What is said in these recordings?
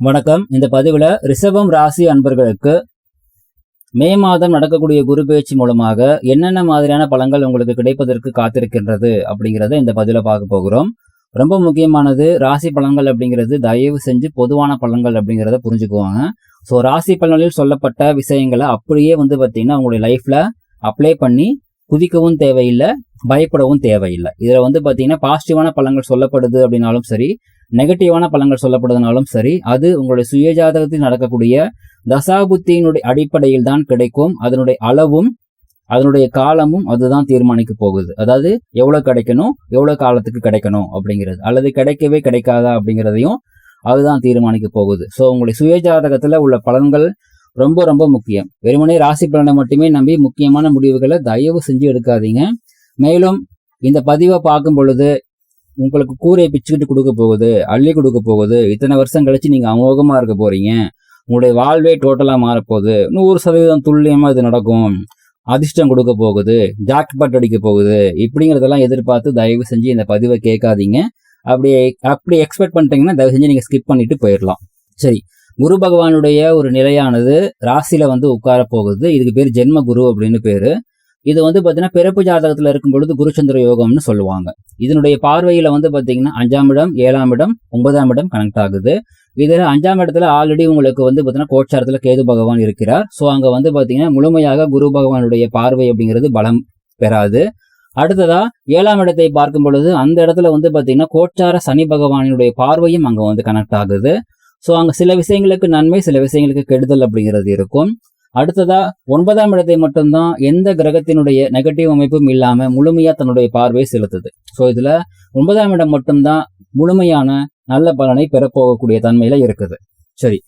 வணக்கம். இந்த பதிவில் ரிஷபம் ராசி அன்பர்களுக்கு மே மாதம் நடக்கக்கூடிய குரு பேச்சு மூலமாக என்னென்ன மாதிரியான பலன்கள் உங்களுக்கு கிடைப்பதற்கு காத்திருக்கின்றது அப்படிங்கிறத இந்த பதிவில் பார்க்க போகிறோம். ரொம்ப முக்கியமானது ராசி பலன்கள் அப்படிங்கிறது தயவு செஞ்சு பொதுவான பலன்கள் அப்படிங்கிறத புரிஞ்சுக்குவாங்க. ஸோ ராசி பலன்களில் சொல்லப்பட்ட விஷயங்களை அப்படியே வந்து பார்த்தீங்கன்னா உங்களுடைய லைஃப்பில் அப்ளை பண்ணி குதிக்கவும் தேவையில்லை பயப்படவும் தேவையில்லை. இதில் வந்து பார்த்தீங்கன்னா பாசிட்டிவான பலன்கள் சொல்லப்படுது அப்படின்னாலும் சரி நெகட்டிவான பலன்கள் சொல்லப்படுதுனாலும் சரி அது உங்களுடைய சுயஜாதகத்தில் நடக்கக்கூடிய தசாபுத்தியினுடைய அடிப்படையில் தான் கிடைக்கும். அதனுடைய அளவும் அதனுடைய காலமும் அதுதான் தீர்மானிக்க போகுது. அதாவது எவ்வளவு கிடைக்கணும் எவ்வளவு காலத்துக்கு கிடைக்கணும் அப்படிங்கிறது. அல்லது கிடைக்கவே கிடைக்காதா அப்படிங்கிறதையும் அதுதான் தீர்மானிக்க போகுது. ஸோ உங்களுடைய சுயஜாதகத்தில் உள்ள பலன்கள் ரொம்ப ரொம்ப முக்கியம். வெறுமனே ராசி பலனை மட்டுமே நம்பி முக்கியமான முடிவுகளை தயவு செஞ்சு எடுக்காதீங்க. மேலும் இந்த பதிவை பார்க்கும் பொழுது உங்களுக்கு கூரையை பிச்சுக்கிட்டு கொடுக்க போகுது அள்ளி கொடுக்க போகுது இத்தனை வருஷம் கழிச்சு நீங்க அமோகமா இருக்க போறீங்க உங்களுடைய வாழ்வே டோட்டலா மாறப்போகுது நூறு சதவீதம் துல்லியமா இது நடக்கும் அதிர்ஷ்டம் கொடுக்க போகுது ஜாக்பாட் அடிக்க போகுது இப்படிங்கிறதெல்லாம் எதிர்பார்த்து தயவு செஞ்சு இந்த பதிவை கேட்காதீங்க. அப்படி அப்படி எக்ஸ்பெக்ட் பண்ணிட்டீங்கன்னா தயவு செஞ்சு நீங்க ஸ்கிப் பண்ணிட்டு போயிடலாம். சரி குரு பகவானுடைய ஒரு நிலையானது ராசியில வந்து உட்கார போகுது. இதுக்கு பேர் ஜென்ம குரு அப்படின்னு பேரு. இது வந்து பார்த்தீங்கன்னா பிறப்பு ஜாதகத்தில் இருக்கும் பொழுது குருச்சந்திர யோகம்னு சொல்லுவாங்க. இதனுடைய பார்வையில் வந்து பார்த்தீங்கன்னா அஞ்சாம் இடம் ஏழாம் இடம் ஒன்பதாம் இடம் கனெக்ட் ஆகுது. இதில் அஞ்சாம் இடத்துல ஆல்ரெடி உங்களுக்கு வந்து பார்த்தீங்கன்னா கோச்சாரத்தில் கேது பகவான் இருக்கிறார். ஸோ அங்கே வந்து பார்த்தீங்கன்னா முழுமையாக குரு பகவானுடைய பார்வை அப்படிங்கிறது பலம் பெறாது. அடுத்ததா ஏழாம் இடத்தை பார்க்கும் பொழுது அந்த இடத்துல வந்து பார்த்தீங்கன்னா கோச்சார சனி பகவானினுடைய பார்வையும் அங்கே வந்து கனெக்ட் ஆகுது. ஸோ அங்கே சில விஷயங்களுக்கு நன்மை சில விஷயங்களுக்கு கெடுதல் அப்படிங்கிறது இருக்கும். அடுத்ததா ஒன்பதாம் இடத்தை மட்டும்தான் எந்த கிரகத்தினுடைய நெகட்டிவ் அமைப்பும் இல்லாம முழுமையா தன்னுடைய பார்வையை செலுத்துது. ஸோ இதுல ஒன்பதாம் இடம் மட்டும்தான் முழுமையான நல்ல பலனை பெறப்போகக்கூடிய தன்மையில இருக்குது. சரி.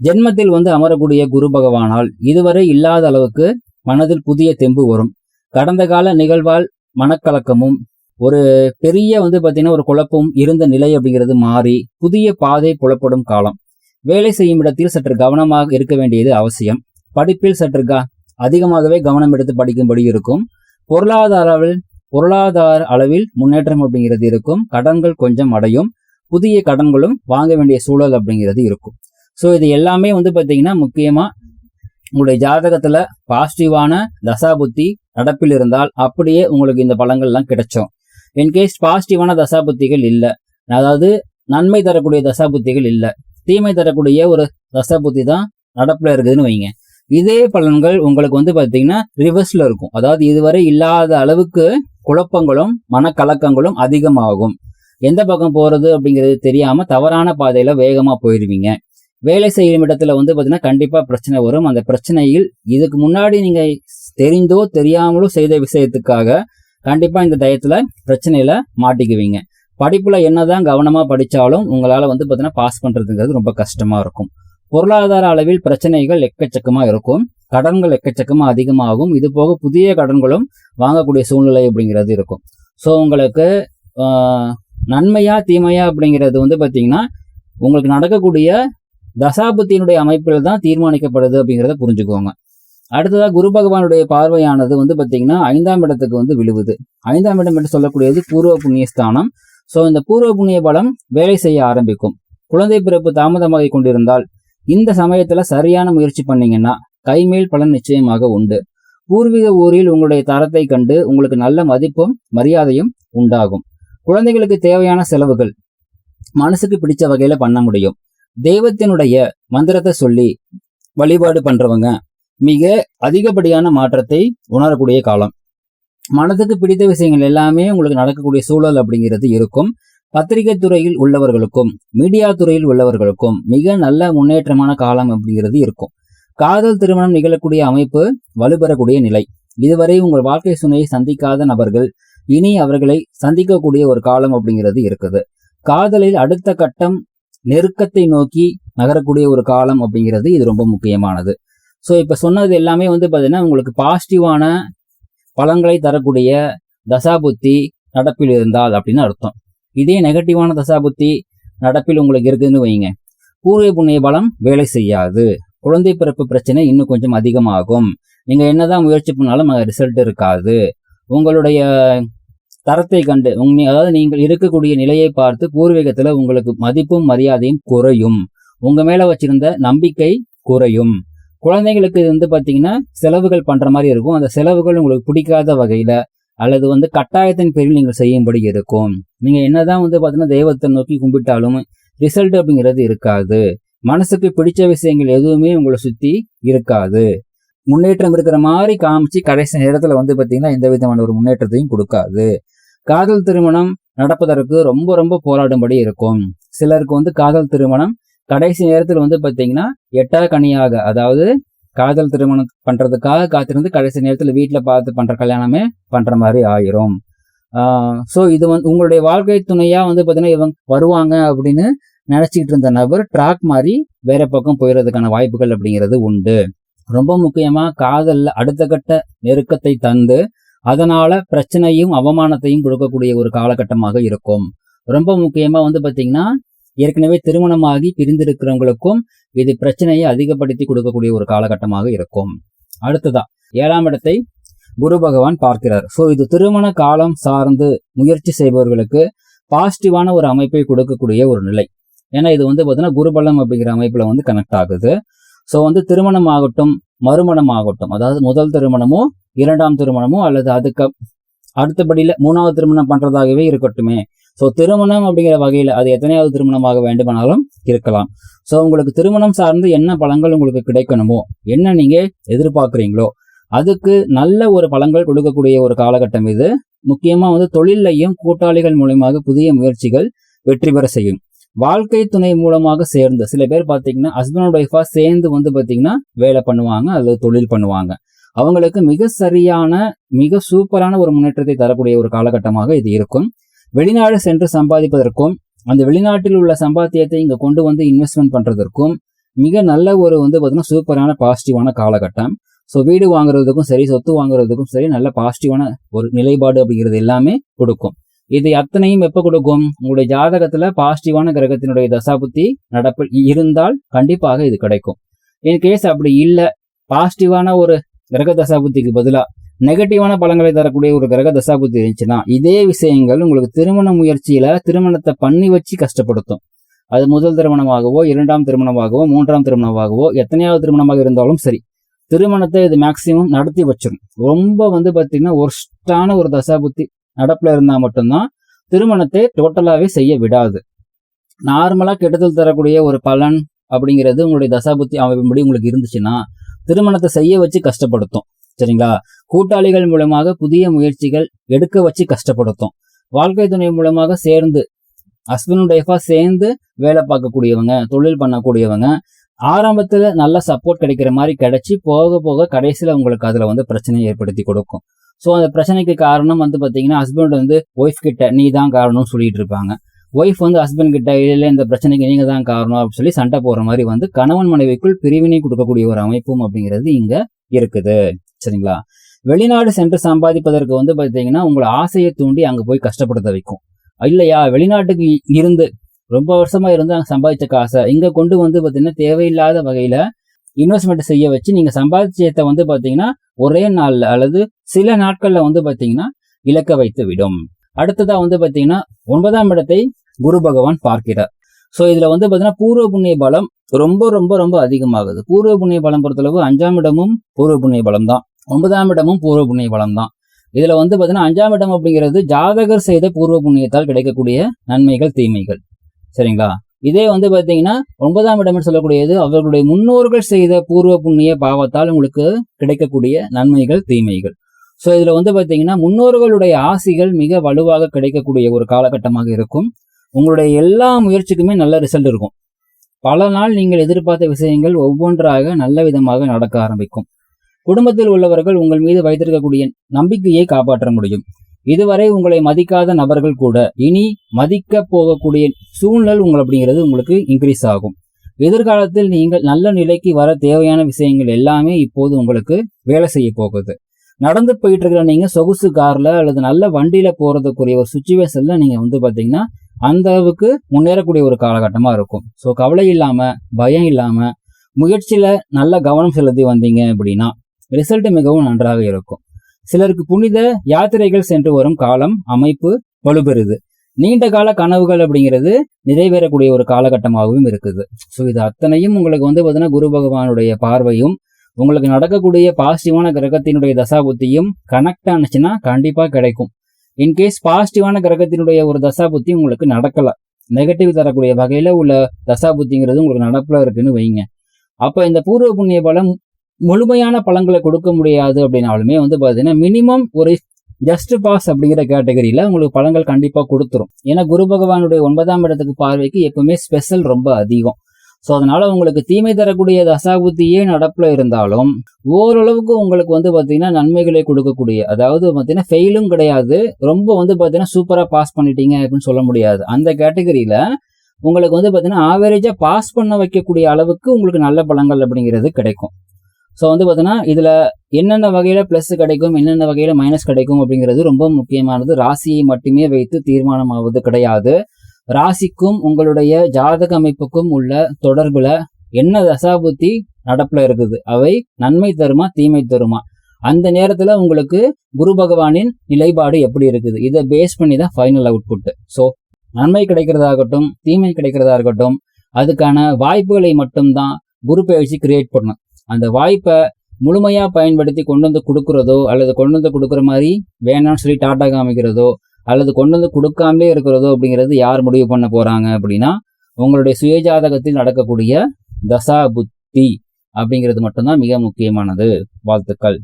ஜென்மத்தில் வந்து அமரக்கூடிய குரு பகவானால் இதுவரை இல்லாத அளவுக்கு மனதில் புதிய தெம்பு வரும். கடந்த கால நிகழ்வால் மனக்கலக்கமும் ஒரு பெரிய வந்து பார்த்தீங்கன்னா ஒரு குழப்பம் இருந்த நிலை அப்படிங்கிறது மாறி புதிய பாதை புலப்படும் காலம். வேலை செய்யும் இடத்தில் சற்று கவனமாக இருக்க வேண்டியது அவசியம். படிப்பில் சற்று க அதிகமாகவே கவனம் எடுத்து படிக்கும்படி இருக்கும். பொருளாதார அளவில் பொருளாதார அளவில் முன்னேற்றம் அப்படிங்கிறது இருக்கும். கடன்கள் கொஞ்சம் அடையும். புதிய கடன்களும் வாங்க வேண்டிய சூழல் அப்படிங்கிறது இருக்கும். ஸோ இது எல்லாமே வந்து பார்த்தீங்கன்னா முக்கியமாக உங்களுடைய ஜாதகத்தில் பாசிட்டிவான தசாபுத்தி நடப்பில் இருந்தால் அப்படியே உங்களுக்கு இந்த பழங்கள்லாம் கிடைச்சோம். இன்கேஸ் பாசிட்டிவான தசாபுத்திகள் இல்லை. அதாவது நன்மை தரக்கூடிய தசாபுத்திகள் இல்லை. தீமை தரக்கூடிய ஒரு தசாபுத்தி தான் நடப்பில் இருக்குதுன்னு வைங்க. இதே பலன்கள் உங்களுக்கு வந்து பார்த்தீங்கன்னா ரிவர்ஸில் இருக்கும். அதாவது இதுவரை இல்லாத அளவுக்கு குழப்பங்களும் மனக்கலக்கங்களும் அதிகமாகும். எந்த பக்கம் போகிறது அப்படிங்கிறது தெரியாமல் தவறான பாதையில் வேகமாக போயிடுவீங்க வேலை செய்யும் இடத்துல வந்து பார்த்தீங்கன்னா கண்டிப்பாக பிரச்சனை வரும். அந்த பிரச்சனையில் இதுக்கு முன்னாடி நீங்கள் தெரிந்தோ தெரியாமலோ செய்த விஷயத்துக்காக கண்டிப்பாக இந்த டயத்துல பிரச்சனையில் மாட்டிக்குவீங்க. படிப்பில் என்னதான் கவனமாக படித்தாலும் உங்களால் வந்து பார்த்தீங்கன்னா பாஸ் பண்ணுறதுங்கிறது ரொம்ப கஷ்டமாக இருக்கும். பொருளாதார அளவில் பிரச்சனைகள் எக்கச்சக்கமாக இருக்கும். கடன்கள் எக்கச்சக்கமாக அதிகமாகும். இது போக புதிய கடன்களும் வாங்கக்கூடிய சூழ்நிலை அப்படிங்கிறது இருக்கும். ஸோ உங்களுக்கு நன்மையா தீமையா அப்படிங்கிறது வந்து பார்த்தீங்கன்னா உங்களுக்கு நடக்கக்கூடிய தசாபுத்தியினுடைய அமைப்பில் தான் தீர்மானிக்கப்படுது அப்படிங்கிறத புரிஞ்சுக்கோங்க. அடுத்ததாக குரு பகவானுடைய பார்வையானது வந்து பார்த்தீங்கன்னா ஐந்தாம் இடத்துக்கு வந்து விழுவுது. ஐந்தாம் இடம் என்று சொல்லக்கூடியது பூர்வ புண்ணிய ஸ்தானம். ஸோ இந்த பூர்வ புண்ணிய பலம் வேலை செய்ய ஆரம்பிக்கும். குழந்தை பிறப்பு தாமதமாகி கொண்டிருந்தால் இந்த சமயத்துல சரியான முயற்சி பண்ணீங்கன்னா கைமேல் பலன் நிச்சயமாக உண்டு. பூர்வீக ஊரில் உங்களுடைய தரத்தை கண்டு உங்களுக்கு நல்ல மதிப்பும் மரியாதையும் உண்டாகும். குழந்தைகளுக்கு தேவையான செலவுகள் மனசுக்கு பிடிச்ச வகையில பண்ண முடியும். தெய்வத்தினுடைய மந்திரத்தை சொல்லி வழிபாடு பண்றவங்க மிக அதிகப்படியான மாற்றத்தை உணரக்கூடிய காலம். மனதுக்கு பிடித்த விஷயங்கள் எல்லாமே உங்களுக்கு நடக்கக்கூடிய சூழல் அப்படிங்கிறது இருக்கும். பத்திரிகை துறையில் உள்ளவர்களுக்கும் மீடியா துறையில் உள்ளவர்களுக்கும் மிக நல்ல முன்னேற்றமான காலம் அப்படிங்கிறது இருக்கும். காதல் திருமணம் நிகழக்கூடிய அமைப்பு வலுப்பெறக்கூடிய நிலை. இதுவரை உங்கள் வாழ்க்கை சுனையை சந்திக்காத நபர்கள் இனி அவர்களை சந்திக்கக்கூடிய ஒரு காலம் அப்படிங்கிறது இருக்குது. காதலில் அடுத்த கட்டம் நெருக்கத்தை நோக்கி நகரக்கூடிய ஒரு காலம் அப்படிங்கிறது இது ரொம்ப முக்கியமானது. ஸோ இப்போ சொன்னது எல்லாமே வந்து பார்த்தீங்கன்னா உங்களுக்கு பாசிட்டிவான பலன்களை தரக்கூடிய தசாபுத்தி நடப்பில் இருந்தால் அப்படின்னு அர்த்தம். இதே நெகட்டிவான தசாபுத்தி நடப்பில் உங்களுக்கு இருக்குதுன்னு வைங்க. பூர்வீக புண்ணிய பலம் வேலை செய்யாது. குழந்தை பிறப்பு பிரச்சனை இன்னும் கொஞ்சம் அதிகமாகும். நீங்கள் என்னதான் முயற்சி பண்ணாலும் அங்கே ரிசல்ட் இருக்காது. உங்களுடைய தரத்தை கண்டு உங் அதாவது நீங்கள் இருக்கக்கூடிய நிலையை பார்த்து பூர்வீகத்தில் உங்களுக்கு மதிப்பும் மரியாதையும் குறையும். உங்கள் மேலே வச்சிருந்த நம்பிக்கை குறையும். குழந்தைங்களுக்கு இது வந்து பார்த்தீங்கன்னா செலவுகள் பண்ற மாதிரி இருக்கும். அந்த செலவுகள் உங்களுக்கு பிடிக்காத வகையில அல்லது வந்து கட்டாயத்தின் பேரில் நீங்கள் செய்யும்படி இருக்கும். நீங்க என்னதான் வந்து பார்த்தீங்கன்னா தெய்வத்தை நோக்கி கும்பிட்டாலும் ரிசல்ட் அப்படிங்கிறது இருக்காது. மனசுக்கு பிடிச்ச விஷயங்கள் எதுவுமே உங்களை சுத்தி இருக்காது. முன்னேற்றம் இருக்கிற மாதிரி காமிச்சு கடைசி நேரத்துல வந்து பார்த்தீங்கன்னா எந்த விதமான ஒரு முன்னேற்றத்தையும் கொடுக்காது. காதல் திருமணம் நடப்பதற்கு ரொம்ப ரொம்ப போராடும்படி இருக்கும். சிலருக்கு வந்து காதல் திருமணம் கடைசி நேரத்தில் வந்து பார்த்தீங்கன்னா எட்டா கனியாக அதாவது காதல் திருமணம் பண்ணுறதுக்காக காத்திருந்து கடைசி நேரத்தில் வீட்டில் பார்த்து பண்ணுற கல்யாணமே பண்ணுற மாதிரி ஆயிரும். ஸோ இது வந்து உங்களுடைய வாழ்க்கை துணையாக வந்து பார்த்தீங்கன்னா இவங்க வருவாங்க அப்படின்னு நினச்சிக்கிட்டு இருந்த நபர் ட்ராக் மாதிரி வேற பக்கம் போயிடுறதுக்கான வாய்ப்புகள் அப்படிங்கிறது உண்டு. ரொம்ப முக்கியமாக காதலில் அடுத்த கட்ட நெருக்கத்தை தந்து அதனால் பிரச்சனையும் அவமானத்தையும் கொடுக்கக்கூடிய ஒரு காலகட்டமாக இருக்கும். ரொம்ப முக்கியமாக வந்து பார்த்திங்கன்னா ஏற்கனவே திருமணமாகி பிரிந்திருக்கிறவங்களுக்கும் இது பிரச்சனையை அதிகப்படுத்தி கொடுக்கக்கூடிய ஒரு காலகட்டமாக இருக்கும். அடுத்ததா ஏழாம் இடத்தை குரு பகவான் பார்க்கிறார். ஸோ இது திருமண காலம் சார்ந்து முயற்சி செய்பவர்களுக்கு பாசிட்டிவான ஒரு அமைப்பை கொடுக்கக்கூடிய ஒரு நிலை. ஏன்னா இது வந்து பார்த்தீங்கன்னா குருபலம் அப்படிங்கிற அமைப்புல வந்து கனெக்ட் ஆகுது. ஸோ வந்து திருமணம் ஆகட்டும் மறுமணம் ஆகட்டும் அதாவது முதல் திருமணமோ இரண்டாம் திருமணமோ அல்லது அதுக்கு அடுத்தபடியில் மூணாவது திருமணம் பண்றதாகவே இருக்கட்டுமே ஸோ திருமணம் அப்படிங்கிற வகையில் அது எத்தனையாவது திருமணமாக வேண்டுமானாலும் இருக்கலாம். ஸோ உங்களுக்கு திருமணம் சார்ந்து என்ன பழங்கள் உங்களுக்கு கிடைக்கணுமோ என்ன நீங்க எதிர்பார்க்குறீங்களோ அதுக்கு நல்ல ஒரு பழங்கள் கொடுக்கக்கூடிய ஒரு காலகட்டம் இது. முக்கியமா வந்து தொழிலையும் கூட்டாளிகள் மூலியமாக புதிய முயற்சிகள் வெற்றி பெற செய்யும். வாழ்க்கை துணை மூலமாக சேர்ந்து சில பேர் பார்த்தீங்கன்னா ஹஸ்பண்ட் ஒய்ஃபாக சேர்ந்து வந்து பார்த்தீங்கன்னா வேலை பண்ணுவாங்க அல்லது தொழில் பண்ணுவாங்க. அவங்களுக்கு மிக சரியான மிக சூப்பரான ஒரு முன்னேற்றத்தை தரக்கூடிய ஒரு காலகட்டமாக இது இருக்கும். வெளிநாடு சென்று சம்பாதிப்பதற்கும் அந்த வெளிநாட்டில் உள்ள சம்பாத்தியத்தை இங்கே கொண்டு வந்து இன்வெஸ்ட்மெண்ட் பண்ணுறதற்கும் மிக நல்ல ஒரு வந்து பார்த்தீங்கன்னா சூப்பரான பாசிட்டிவான காலகட்டம். ஸோ வீடு வாங்குறதுக்கும் சரி சொத்து வாங்குறதுக்கும் சரி நல்ல பாசிட்டிவான ஒரு நிலைப்பாடு அப்படிங்கிறது எல்லாமே கொடுக்கும். இது அத்தனையும் எப்போ கொடுக்கும்? உங்களுடைய ஜாதகத்தில் பாசிட்டிவான கிரகத்தினுடைய தசாபுத்தி நடப்பு இருந்தால் கண்டிப்பாக இது கிடைக்கும். இன் கேஸ் அப்படி இல்லை பாசிட்டிவான ஒரு கிரக தசாபுத்திக்கு பதிலாக நெகட்டிவான பலங்களை தரக்கூடிய ஒரு கிரக தசாபுத்தி இருந்துச்சுன்னா இதே விஷயங்கள் உங்களுக்கு திருமண முயற்சியில திருமணத்தை பண்ணி வச்சு கஷ்டப்படுத்தும். அது முதல் திருமணமாகவோ இரண்டாம் திருமணமாகவோ மூன்றாம் திருமணமாகவோ எத்தனையாவது திருமணமாக இருந்தாலும் சரி திருமணத்தை இது மேக்சிமம் நடத்தி வச்சிடும் ரொம்ப வந்து பாத்தீங்கன்னா ஒர்ஸ்டான ஒரு தசாபுத்தி நடப்புல இருந்தா மட்டும்தான் திருமணத்தை டோட்டலாவே செய்ய விடாது. நார்மலா கெடுதல் தரக்கூடிய ஒரு பலன் அப்படிங்கிறது உங்களுடைய தசாபுத்தி அமைப்பின்படி உங்களுக்கு இருந்துச்சுன்னா திருமணத்தை செய்ய வச்சு கஷ்டப்படுத்தும். சரிங்களா? கூட்டாளிகள் மூலமாக புதிய முயற்சிகள் எடுக்க வச்சு கஷ்டப்படுத்தும். வாழ்க்கை துணை மூலமாக சேர்ந்து ஹஸ்பண்ட் ஒய்ஃபா சேர்ந்து வேலை பார்க்கக்கூடியவங்க தொழில் பண்ணக்கூடியவங்க ஆரம்பத்துல நல்ல சப்போர்ட் கிடைக்கிற மாதிரி கிடைச்சி போக போக கடைசியில உங்களுக்கு அதுல வந்து பிரச்சனையை ஏற்படுத்தி கொடுக்கும். ஸோ அந்த பிரச்சனைக்கு காரணம் வந்து பாத்தீங்கன்னா ஹஸ்பண்ட் வந்து ஒய்ஃப் கிட்ட நீ தான் காரணம்னு சொல்லிட்டு இருப்பாங்க. ஒய்ஃப் வந்து ஹஸ்பண்ட் கிட்ட இல்லை இந்த பிரச்சனைக்கு நீங்க தான் காரணம் அப்படின்னு சொல்லி சண்டை போற மாதிரி வந்து கணவன் மனைவிக்குள் பிரிவினை கொடுக்கக்கூடிய ஒரு அமைப்பும் அப்படிங்கிறது இங்க இருக்குது. சரிங்களா? வெளிநாடு சென்று சம்பாதிப்பதற்கு வந்து பார்த்தீங்கன்னா உங்களை ஆசையை தூண்டி அங்கே போய் கஷ்டப்படுத்த வைக்கும். இல்லையா? வெளிநாட்டுக்கு இருந்து ரொம்ப வருஷமா இருந்து அங்கே சம்பாதிச்ச காசை இங்கே கொண்டு வந்து பார்த்தீங்கன்னா தேவையில்லாத வகையில் இன்வெஸ்ட்மெண்ட் செய்ய வச்சு நீங்கள் சம்பாதிச்சத்தை வந்து பார்த்தீங்கன்னா ஒரே நாளில் அல்லது சில நாட்களில் வந்து பார்த்தீங்கன்னா இழக்க வைத்து விடும் அடுத்ததா வந்து பார்த்தீங்கன்னா ஒன்பதாம் இடத்தை குரு பகவான் பார்க்கிறார். ஸோ இதுல வந்து பாத்தீங்கன்னா பூர்வ புண்ணிய பலம் ரொம்ப ரொம்ப ரொம்ப அதிகமாகுது. பூர்வ புண்ணிய பலம் பொறுத்தளவு அஞ்சாம் இடமும் பூர்வ புண்ணிய பலம் தான் ஒன்பதாம் இடமும் பூர்வ புண்ணிய பலம் தான் இதுல வந்து பாத்தீங்கன்னா அஞ்சாம் இடம் அப்படிங்கிறது ஜாதகர் செய்த பூர்வ புண்ணியத்தால் கிடைக்கக்கூடிய நன்மைகள் தீமைகள். சரிங்களா? இதே வந்து பாத்தீங்கன்னா ஒன்பதாம் இடம் சொல்லக்கூடியது அவர்களுடைய முன்னோர்கள் செய்த பூர்வ புண்ணிய பாவத்தால் உங்களுக்கு கிடைக்கக்கூடிய நன்மைகள் தீமைகள். ஸோ இதுல வந்து பாத்தீங்கன்னா முன்னோர்களுடைய ஆசிகள் மிக வலுவாக கிடைக்கக்கூடிய ஒரு காலகட்டமாக இருக்கும். உங்களுடைய எல்லா முயற்சிக்குமே நல்ல ரிசல்ட் இருக்கும். பல நாள் நீங்கள் எதிர்பார்த்த விஷயங்கள் ஒவ்வொன்றாக நல்ல விதமாக நடக்க ஆரம்பிக்கும். குடும்பத்தில் உள்ளவர்கள் உங்கள் மீது வைத்திருக்கக்கூடிய நம்பிக்கையை காப்பாற்ற முடியும். இதுவரை உங்களை மதிக்காத நபர்கள் கூட இனி மதிக்க போகக்கூடிய சூழ்நிலை உங்கள் அப்படிங்கிறது உங்களுக்கு இன்க்ரீஸ் ஆகும். எதிர்காலத்தில் நீங்கள் நல்ல நிலைக்கு வர தேவையான விஷயங்கள் எல்லாமே இப்போது உங்களுக்கு வேலை செய்ய போகுது. நடந்து போயிட்டு இருக்கிற நீங்க சொகுசு கார்ல அல்லது நல்ல வண்டியில போறதுக்குரிய ஒரு சுச்சுவேஷன்ல நீங்க வந்து பாத்தீங்கன்னா அந்த அளவுக்கு முன்னேறக்கூடிய ஒரு காலகட்டமா இருக்கும். ஸோ கவலை இல்லாம பயம் இல்லாம முயற்சியில நல்ல கவனம் செலுத்தி வந்தீங்க அப்படின்னா ரிசல்ட் மிகவும் நன்றாக இருக்கும். சிலருக்கு புனித யாத்திரைகள் சென்று வரும் காலம் அமைப்பு வலுப்பெறுது. நீண்ட கால கனவுகள் அப்படிங்கிறது நிறைவேறக்கூடிய ஒரு காலகட்டமாகவும் இருக்குது. ஸோ இது அத்தனையும் உங்களுக்கு வந்து பார்த்தீங்கன்னா குரு பகவானுடைய பார்வையும் உங்களுக்கு நடக்கக்கூடிய பாசிட்டிவான கிரகத்தினுடைய தசாபுத்தியும் கனெக்ட் ஆனிச்சுன்னா கண்டிப்பாக கிடைக்கும். இன்கேஸ் பாசிட்டிவான கிரகத்தினுடைய ஒரு தசா புத்தி உங்களுக்கு நடக்கல. நெகட்டிவ் தரக்கூடிய வகையில் உள்ள தசா புத்திங்கிறது உங்களுக்கு நடப்பில் இருக்குன்னு வைங்க. அப்போ இந்த பூர்வ புண்ணிய பலம் முழுமையான பலன்களை கொடுக்க முடியாது அப்படின்னாலுமே வந்து பார்த்தீங்கன்னா மினிமம் ஒரு ஜஸ்ட் பாஸ் அப்படிங்கிற கேட்டகரியில உங்களுக்கு பழங்கள் கண்டிப்பாக கொடுத்துரும். ஏன்னா குரு பகவானுடைய ஒன்பதாம் இடத்துக்கு பார்வைக்கு எப்பவுமே ஸ்பெஷல் ரொம்ப அதிகம். ஸோ அதனால உங்களுக்கு தீமை தரக்கூடிய தசாபுத்தியே நடப்பில் இருந்தாலும் ஓரளவுக்கு உங்களுக்கு வந்து பார்த்தீங்கன்னா நன்மைகளை கொடுக்கக்கூடிய அதாவது பார்த்தீங்கன்னா ஃபெயிலும் கிடையாது ரொம்ப வந்து பார்த்தீங்கன்னா சூப்பராக பாஸ் பண்ணிட்டீங்க அப்படின்னு சொல்ல முடியாது. அந்த கேட்டகரியில் உங்களுக்கு வந்து பார்த்தீங்கன்னா ஆவரேஜாக பாஸ் பண்ண வைக்கக்கூடிய அளவுக்கு உங்களுக்கு நல்ல பழங்கள் அப்படிங்கிறது கிடைக்கும். ஸோ வந்து பார்த்தீங்கன்னா இதில் என்னென்ன வகையில் ப்ளஸ் கிடைக்கும் என்னென்ன வகையில் மைனஸ் கிடைக்கும் அப்படிங்கிறது ரொம்ப முக்கியமானது. ராசியை மட்டுமே வைத்து தீர்மானம் ஆவது கிடையாது. ராசிக்கும் உங்களுடைய ஜாதக அமைப்புக்கும் உள்ள தொடர்புல என்ன தசாபுத்தி நடப்புல இருக்குது? அவை நன்மை தருமா தீமை தருமா? அந்த நேரத்துல உங்களுக்கு குரு பகவானின் நிலைப்பாடு எப்படி இருக்குது? இதை பேஸ் பண்ணி தான் ஃபைனல் அவுட்புட் ஸோ நன்மை கிடைக்கிறதாகட்டும் தீமை கிடைக்கிறதா இருக்கட்டும் அதுக்கான வாய்ப்புகளை மட்டும்தான் குரு பயிற்சி கிரியேட் பண்ணும் அந்த வாய்ப்பை முழுமையாக பயன்படுத்தி கொண்டு வந்து கொடுக்குறதோ அல்லது கொண்டு வந்து கொடுக்குற மாதிரி வேணாம்னு சொல்லி டாட்டா காமிக்கிறதோ அல்லது கொண்டு வந்து கொடுக்காமலே இருக்கிறதோ அப்படிங்கிறது யார் முடிவு பண்ண போகிறாங்க அப்படின்னா உங்களுடைய சுயஜாதகத்தில் நடக்கக்கூடிய தசா புத்தி அப்படிங்கிறது மட்டும்தான் மிக முக்கியமானது. வாழ்த்துக்கள்.